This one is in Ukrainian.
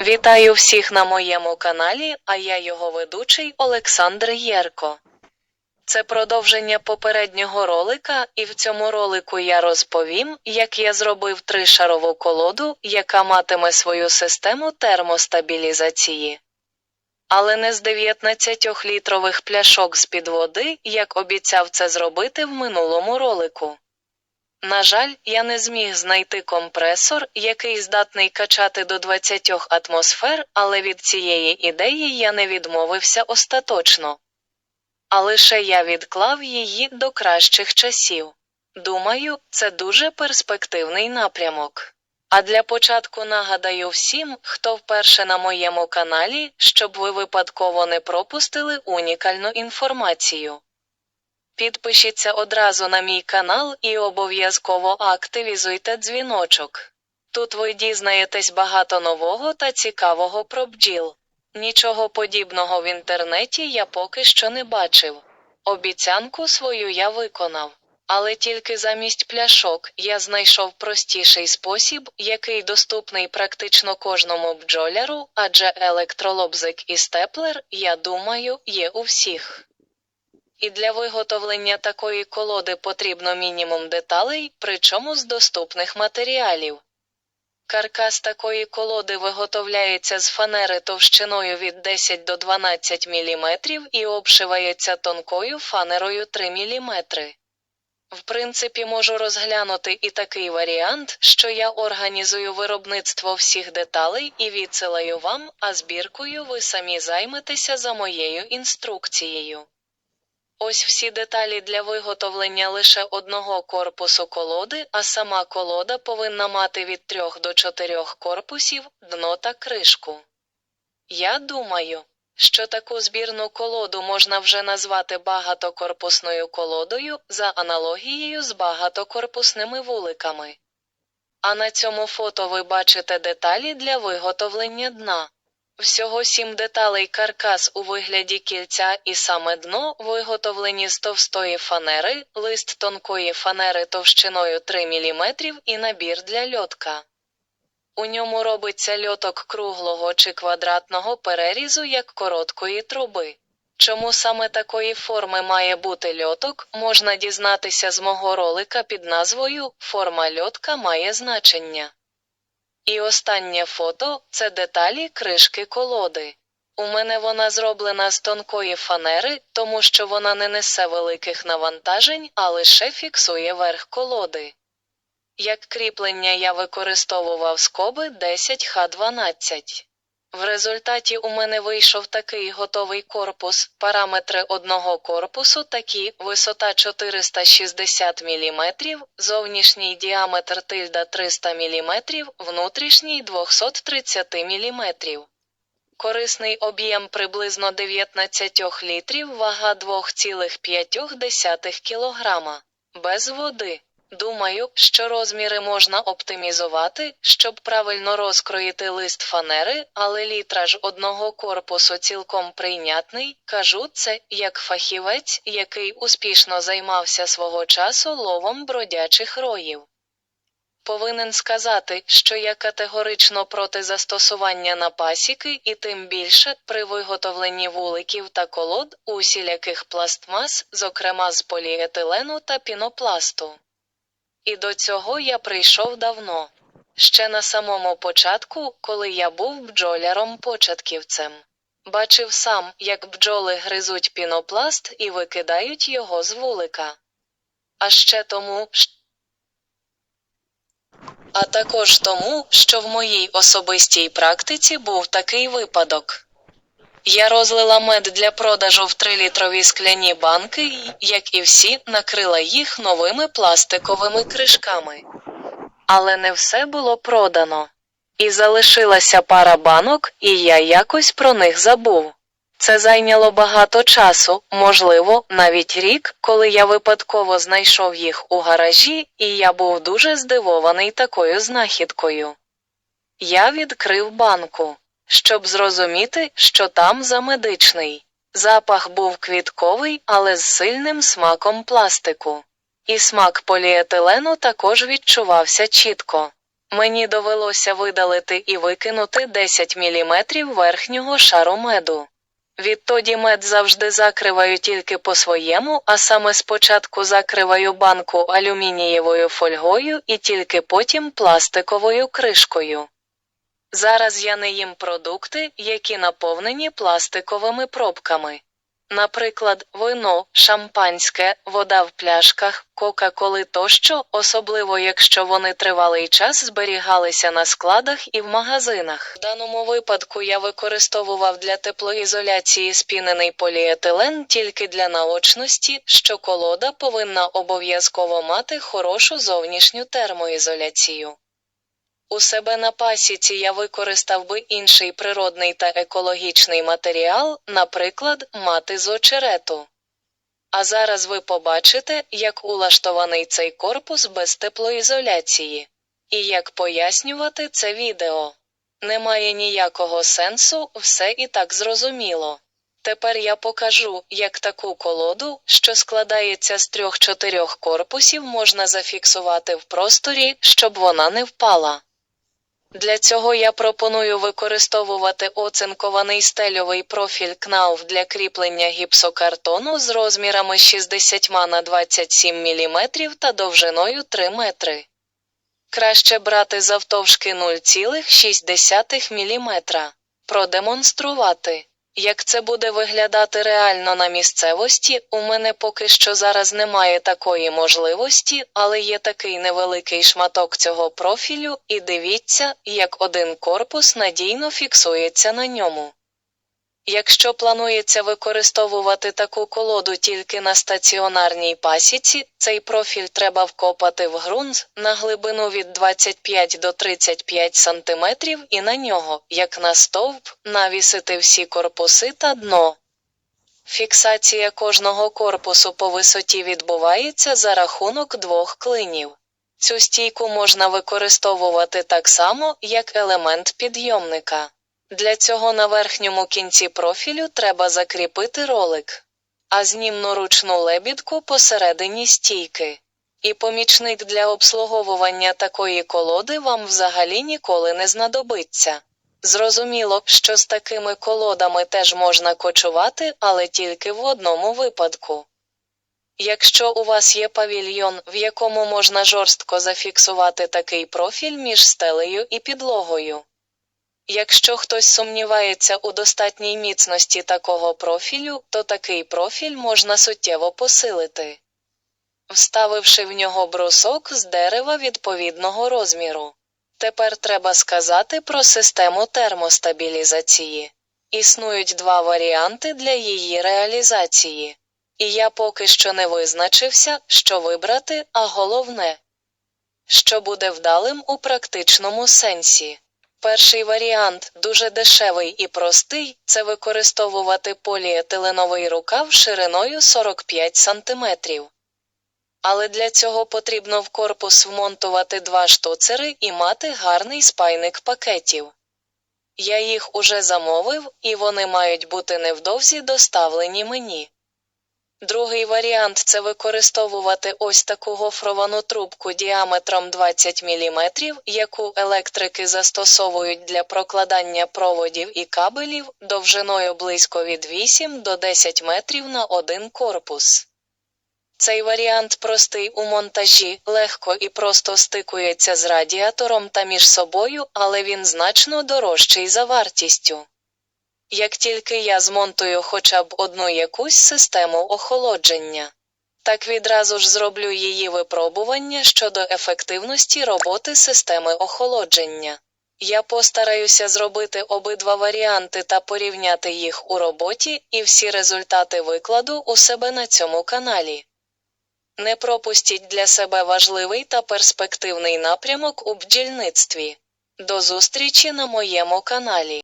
Вітаю всіх на моєму каналі, а я його ведучий Олександр Єрко. Це продовження попереднього ролика, і в цьому ролику я розповім, як я зробив тришарову колоду, яка матиме свою систему термостабілізації. Але не з 19-літрових пляшок з-під води, як обіцяв це зробити в минулому ролику. На жаль, я не зміг знайти компресор, який здатний качати до 20 атмосфер, але від цієї ідеї я не відмовився остаточно. А лише я відклав її до кращих часів. Думаю, це дуже перспективний напрямок. А для початку нагадаю всім, хто вперше на моєму каналі, щоб ви випадково не пропустили унікальну інформацію. Підпишіться одразу на мій канал і обов'язково активізуйте дзвіночок. Тут ви дізнаєтесь багато нового та цікавого про бджіл. Нічого подібного в інтернеті я поки що не бачив. Обіцянку свою я виконав. Але тільки замість пляшок я знайшов простіший спосіб, який доступний практично кожному бджоляру, адже електролобзик і степлер, я думаю, є у всіх. І для виготовлення такої колоди потрібно мінімум деталей, причому з доступних матеріалів. Каркас такої колоди виготовляється з фанери товщиною від 10 до 12 мм і обшивається тонкою фанерою 3 мм. В принципі, можу розглянути і такий варіант, що я організую виробництво всіх деталей і відсилаю вам, а збіркою ви самі займетеся за моєю інструкцією. Ось всі деталі для виготовлення лише одного корпусу колоди, а сама колода повинна мати від 3 до 4 корпусів, дно та кришку. Я думаю, що таку збірну колоду можна вже назвати багатокорпусною колодою за аналогією з багатокорпусними вуликами. А на цьому фото ви бачите деталі для виготовлення дна. Всього сім деталей каркас у вигляді кільця і саме дно виготовлені з товстої фанери, лист тонкої фанери товщиною 3 мм і набір для льотка. У ньому робиться льоток круглого чи квадратного перерізу як короткої труби. Чому саме такої форми має бути льоток, можна дізнатися з мого ролика під назвою Форма льотка має значення. І останнє фото це деталі кришки колоди. У мене вона зроблена з тонкої фанери, тому що вона не несе великих навантажень, а лише фіксує верх колоди. Як кріплення я використовував скоби 10Х12. В результаті у мене вийшов такий готовий корпус. Параметри одного корпусу такі: висота 460 мм, зовнішній діаметр тильда 300 мм, внутрішній 230 мм. Корисний об'єм приблизно 19 літрів, вага 2,5 кг. Без води. Думаю, що розміри можна оптимізувати, щоб правильно розкроїти лист фанери, але літраж одного корпусу цілком прийнятний, кажу це як фахівець, який успішно займався свого часу ловом бродячих роїв. Повинен сказати, що я категорично проти застосування на пасіки і тим більше при виготовленні вуликів та колод усіляких пластмас, зокрема з поліетилену та пінопласту. І до цього я прийшов давно. Ще на самому початку, коли я був бджоляром-початківцем. Бачив сам, як бджоли гризуть пінопласт і викидають його з вулика. А ще тому, а також тому, що в моїй особистій практиці був такий випадок. Я розлила мед для продажу в 3-літрові скляні банки і, як і всі, накрила їх новими пластиковими кришками. Але не все було продано. І залишилася пара банок, і я якось про них забув. Це зайняло багато часу, можливо, навіть рік, коли я випадково знайшов їх у гаражі, і я був дуже здивований такою знахідкою. Я відкрив банку, щоб зрозуміти, що там за медичний. Запах був квітковий, але з сильним смаком пластику. І смак поліетилену також відчувався чітко. Мені довелося видалити і викинути 10 мм верхнього шару меду. Відтоді мед завжди закриваю тільки по-своєму, а саме спочатку закриваю банку алюмінієвою фольгою і тільки потім пластиковою кришкою. Зараз я не їм продукти, які наповнені пластиковими пробками. Наприклад, вино, шампанське, вода в пляшках, кока-коли тощо, особливо якщо вони тривалий час зберігалися на складах і в магазинах. В даному випадку я використовував для теплоізоляції спінений поліетилен тільки для наочності, що колода повинна обов'язково мати хорошу зовнішню термоізоляцію. У себе на пасіці я використав би інший природний та екологічний матеріал, наприклад, мати з очерету. А зараз ви побачите, як улаштований цей корпус без теплоізоляції. І як пояснювати це відео. Немає ніякого сенсу, все і так зрозуміло. Тепер я покажу, як таку колоду, що складається з трьох-чотирьох корпусів, можна зафіксувати в просторі, щоб вона не впала. Для цього я пропоную використовувати оцинкований стельовий профіль КНАУФ для кріплення гіпсокартону з розмірами 60 на 27 мм та довжиною 3 метри. Краще брати завтовшки 0,6 мм. Продемонструвати. Як це буде виглядати реально на місцевості, у мене поки що зараз немає такої можливості, але є такий невеликий шматок цього профілю, і дивіться, як один корпус надійно фіксується на ньому. Якщо планується використовувати таку колоду тільки на стаціонарній пасіці, цей профіль треба вкопати в ґрунт на глибину від 25 до 35 см і на нього, як на стовп, навісити всі корпуси та дно. Фіксація кожного корпусу по висоті відбувається за рахунок двох клинів. Цю стійку можна використовувати так само, як елемент підйомника. Для цього на верхньому кінці профілю треба закріпити ролик, а знімну ручну лебідку посередині стійки. І помічник для обслуговування такої колоди вам взагалі ніколи не знадобиться. Зрозуміло, що з такими колодами теж можна кочувати, але тільки в одному випадку. Якщо у вас є павільйон, в якому можна жорстко зафіксувати такий профіль між стелею і підлогою. Якщо хтось сумнівається у достатній міцності такого профілю, то такий профіль можна суттєво посилити, вставивши в нього брусок з дерева відповідного розміру. Тепер треба сказати про систему термостабілізації. Існують два варіанти для її реалізації. І я поки що не визначився, що вибрати, а головне, що буде вдалим у практичному сенсі. Перший варіант, дуже дешевий і простий, це використовувати поліетиленовий рукав шириною 45 см. Але для цього потрібно в корпус вмонтувати два штуцери і мати гарний спайник пакетів. Я їх уже замовив, і вони мають бути невдовзі доставлені мені. Другий варіант це використовувати ось таку гофровану трубку діаметром 20 мм, яку електрики застосовують для прокладання проводів і кабелів довжиною близько від 8 до 10 метрів на один корпус. Цей варіант простий у монтажі, легко і просто стикується з радіатором та між собою, але він значно дорожчий за вартістю. Як тільки я змонтую хоча б одну якусь систему охолодження, так відразу ж зроблю її випробування щодо ефективності роботи системи охолодження. Я постараюся зробити обидва варіанти та порівняти їх у роботі, і всі результати викладу у себе на цьому каналі. Не пропустіть для себе важливий та перспективний напрямок у бджільництві. До зустрічі на моєму каналі.